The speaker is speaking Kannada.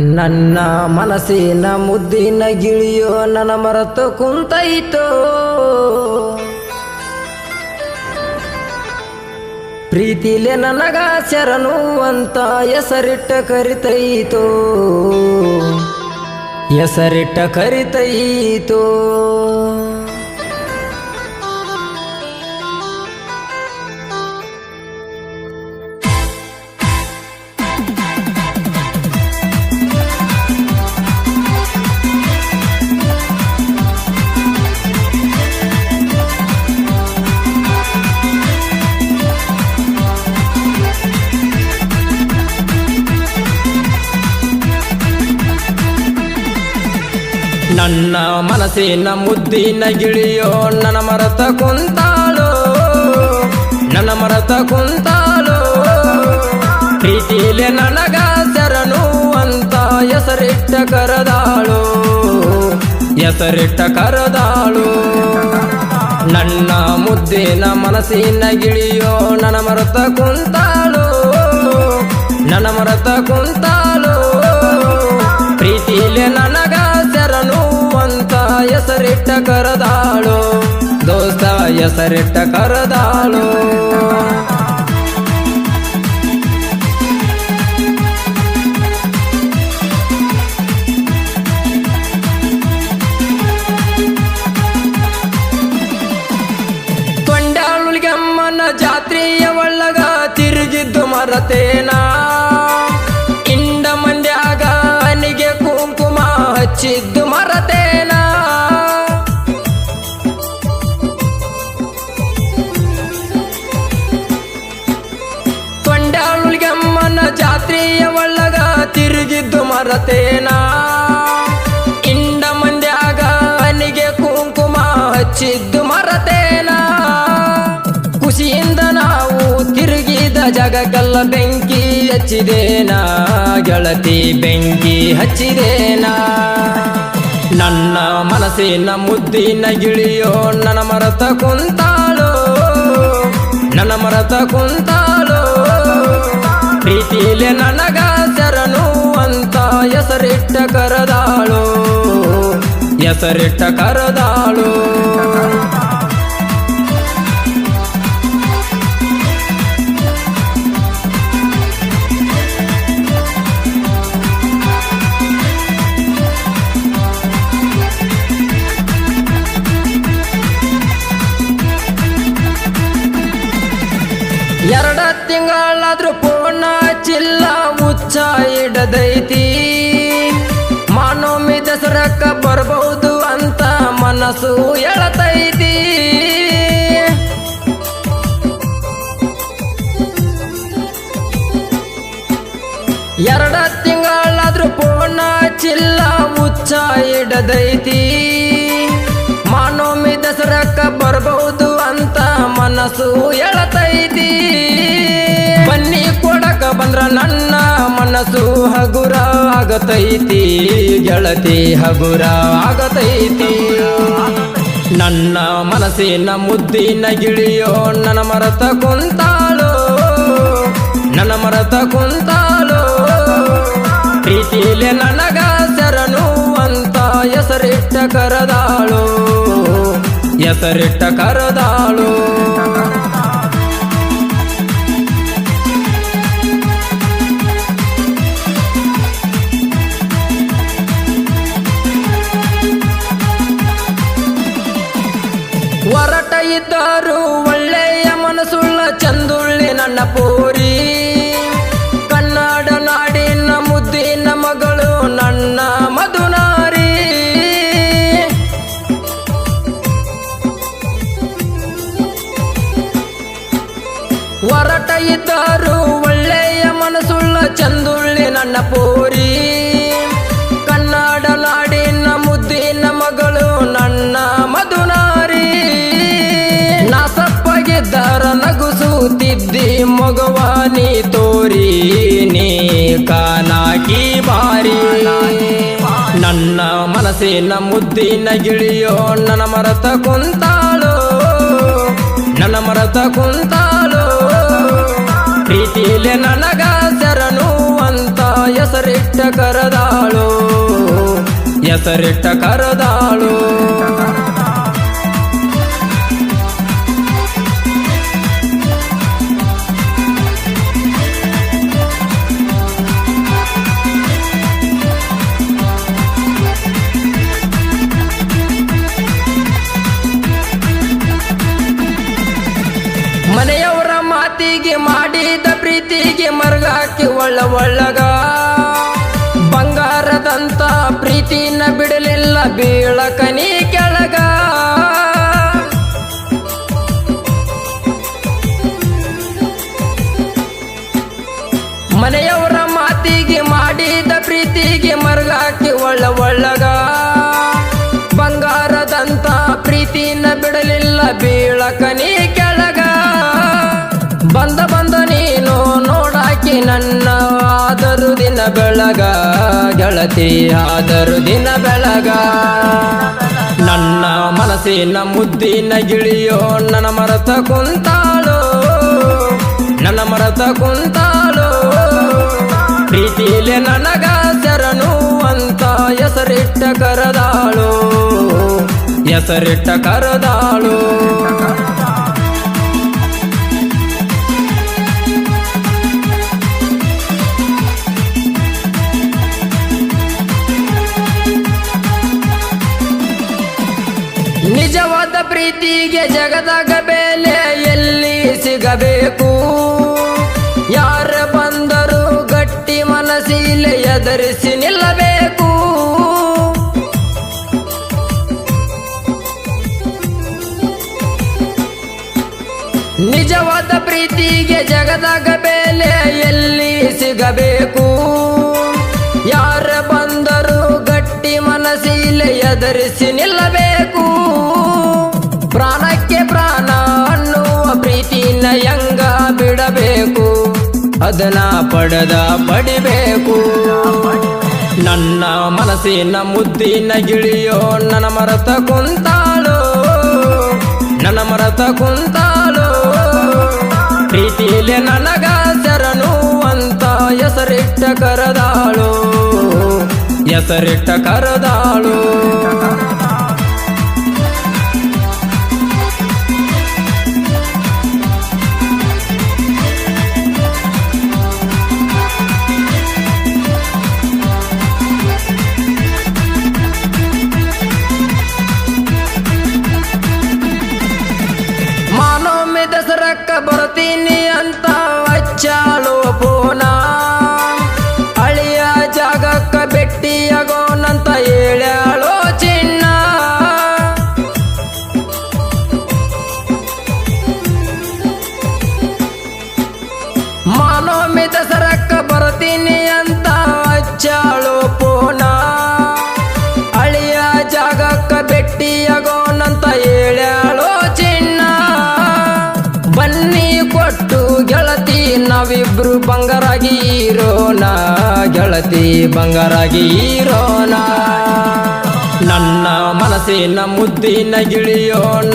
ನನ್ನ ಮನಸ್ಸಿನ ಮುದ್ದಿನ ಗಿಳಿಯೋ ನನ್ನ ಮರೆತು ಕುಂತೈತೋ. ಪ್ರೀತಿಲೆ ನನಗ ಶರಣು ಅಂತ ಹೆಸರಿಟ್ಟ ಕರಿತೈತೋ. ಹೆಸರಿಟ್ಟ ಕರಿತೈತೋ. ನನ್ನ ಮನಸ್ಸಿನ ಮುದ್ದಿನ ಗಿಳಿಯೋ, ನನ್ನ ಮರತ ಕುಂತಾಳೋ, ನನ್ನ ಮರತ ಕುಂತಾಳೋ. ಪ್ರೀತಿಲೆ ನನಗ ಶರಣು ಅಂತ ಹೆಸರಿಟ್ಟ ಕರದಾಳು ಹೆಸರಿಟ್ಟ ಕರದಾಳು. ನನ್ನ ಮುದ್ದಿನ ಮನಸ್ಸಿನ ಗಿಳಿಯೋ, ನನ್ನ ಮರತ ಕುಂತಾಳು, ನನ್ನ ಮರತ ಕುಂತಾಳು. ಪ್ರೀತಿಲೆ ನನಗ ಹೆಸರಿಟ್ಟ ಕರದಾಳು. ದೋಸ್ತ ಹೆಸರಿಟ್ಟ ಕರದಾಳು. ತೊಂಡಾಳುಗಮ್ಮನ ಜಾತ್ರೆಯ ಒಳಗ ತಿರುಗಿದ್ದು ಮರತೇನ? ಇಂಡ ಮಂಡ್ಯಾಗ ಅನಿಗೆ ಕುಂಕುಮ ಹಚ್ಚಿದ್ದು ಕೊಂಡಾಳುಗಮ್ಮನ ಜಾತ್ರೆಯ ಒಳಗ ತಿರುಗಿದ್ದು ಮರತೇನ? ಇಂಡ ಮಂದ್ಯಾಗ ಅನಿಗೆ ಕುಂಕುಮ ಹಚ್ಚಿದ್ದು ಮರತೇನ? ಖುಷಿಯಿಂದ ನಾವು ತಿರುಗಿದ ಜಗಕ್ಕೆಲ್ಲ ಬೆಂಕಿ ಹಚ್ಚಿದೇನಾ? ಗೆಳತಿ ಬೆಂಕಿ ಹಚ್ಚಿದೇನಾ? ನನ್ನ ಮನಸ್ಸಿನ ಮುದ್ದಿನ ಗಿಳಿಯೋ, ನನ್ನ ಮರತ ಕುಂತಾಳೋ? ನನ್ನ ಮರತ ಕುಂತಾಳೋ? ಪ್ರೀತಿಲೆ ನನಗ ಶರಣು ಅಂತ ಹೆಸರಿಟ್ಟ ಕರದಾಳು. ಹೆಸರಿಟ್ಟ ಕರದಾಳು. ಮನಸ್ಸು ಎಳತೈತಿ. ಎರಡ ತಿಂಗಳಾದ್ರೂ ಪೋಣ ಚಿಲ್ಲ ಉಚ್ಚ ಇಡದೈತಿ. ಮಾನೋಮಿ ದಸರಕ್ಕ ಬರಬಹುದು ಅಂತ ಮನಸ್ಸು ಎಳತೈತಿ. ಬನ್ನಿ ಕೊಡಕ ಬಂದ್ರ ನನ್ನ ಮನಸ್ಸು ಹಗುರ ಆಗತೈತಿ, ಗೆಳತಿ ಹಗುರ ಆಗತೈತಿ. ನನ್ನ ಮನಸ್ಸಿನ ಮುದ್ದಿನ ಗಿಳಿಯೋ, ನನ್ನ ಮರತ ಕುಂತಾಳೋ, ನನ್ನ ಮರತ ಕುಂತಾಳೋ. ಪ್ರೀತಿಲೆ ನನಗ ಶರಣು ಅಂತ ಹೆಸರಿಟ್ಟ ಕರದಾಳು ಹೆಸರಿಟ್ಟ ಕರದಾಳು. ಇದ್ದರು ಒಳ್ಳೆಯ ಮನಸ್ಸುಳ್ಳ ಚಂದುಳ್ಳಿ ನನ್ನ ಪೂರಿ. ಕನ್ನಡ ನಾಡಿನ ಮುದ್ದಿನ ಮಗಳು ನನ್ನ ಮಧುನಾರಿ. ಹೊರಟ ಇದ್ದರು ಒಳ್ಳೆಯ ಮನಸ್ಸುಳ್ಳ ಚಂದುಳ್ಳಿ ನನ್ನ ಪೂರಿ ಕಾನಾಕಿ ಬಾರಿ. ನನ್ನ ಮನಸ್ಸಿನ ಮುದ್ದಿನ ಗಿಳಿಯೋ, ನನ್ನ ಮರತ ಕುಂತಾಳೋ, ನನ್ನ ಮರತ ಕುಂತಾಳೋ. ಪ್ರೀತಿಲೆ ನನಗ ಶರಣು ಅಂತ ಹೆಸರಿಟ್ಟ ಕರದಾಳು, ಹೆಸರಿಟ್ಟ ಕರೆದಾಳು. ಒಳ್ಳ ಒಳ್ಳಗ ಬಂಗಾರದಂತ ಪ್ರೀತಿನ ಬಿಡಲಿಲ್ಲ ಬೀಳಕನಿ ಕೆಳಗ. ಮನೆಯವರ ಮಾತಿಗೆ ಮಾಡಿದ ಪ್ರೀತಿಗೆ ಮರಗಾಕಿ ಒಳ್ಳ ಒಳ್ಳಗ ಬಂಗಾರದಂತ ಪ್ರೀತಿನ ಬಿಡಲಿಲ್ಲ ಬೀಳಕನಿ ಕೆಳಗ. ಬಂದ ಬಂದ ನೀನು ನೋಡಾಕಿ ನನ್ನ ಆದರು ದಿನ ಬೆಳಗ, ಗೆಳತಿ ಆದರು ದಿನ ಬೆಳಗ. ನನ್ನ ಮನಸ್ಸಿನ ಮುದ್ದಿನ ಗಿಳಿಯೋ, ನನ್ನ ಮರತ ಕುಂತಾಳು, ನನ್ನ ಮರತ ಕುಂತಾಳು. ಪ್ರೀತಿಲೆ ನನಗ ಶರಣು ಅಂತ ಹೆಸರಿಟ್ಟ ಕರದಾಳು, ಹೆಸರಿಟ್ಟ ಕರೆದಾಳು. ಪ್ರೀತಿಗೆ ಜಗದಾಗ ಬೆಲೆ ಎಲ್ಲಿ ಸಿಗಬೇಕು? ಯಾರ ಬಂದರು ಗಟ್ಟಿ ಮನಸ್ಸಿಲೆ ಎದರಿಸಿ ನಿಲ್ಲಬೇಕು? ನಿಜವಾದ ಪ್ರೀತಿಗೆ ಜಗದಾಗ ಬೆಲೆ ಎಲ್ಲಿ ಸಿಗಬೇಕು? ಯಾರ ಬಂದರು ಗಟ್ಟಿ ಮನಸ್ಸಿಲೆ ಎದರಿಸಿ ಅದನ್ನ ಪಡೆದ ಪಡಿಬೇಕು. ನನ್ನ ಮನಸ್ಸಿನ ಮುದ್ದಿನ ಗಿಳಿಯೋ ನನ್ನ ಮರತ ಕುಂತಾಳು, ನನ್ನ ಮರತ ಕುಂತಾಳು. ಪ್ರೀತಿಯಲ್ಲಿ ನನಗ ಶರಣು ಅಂತ ಹೆಸರಿಟ್ಟ ಕರದಾಳು, ಹೆಸರಿಟ್ಟ ಕರೆದಾಳು. ಗೆಳತಿ ಬಂಗಾರಾಗಿ ಇರೋಣ ನನ್ನ ಮನಸ್ಸಿನ ಮುದ್ದಿನ ಗಿಳಿಯೋಣ.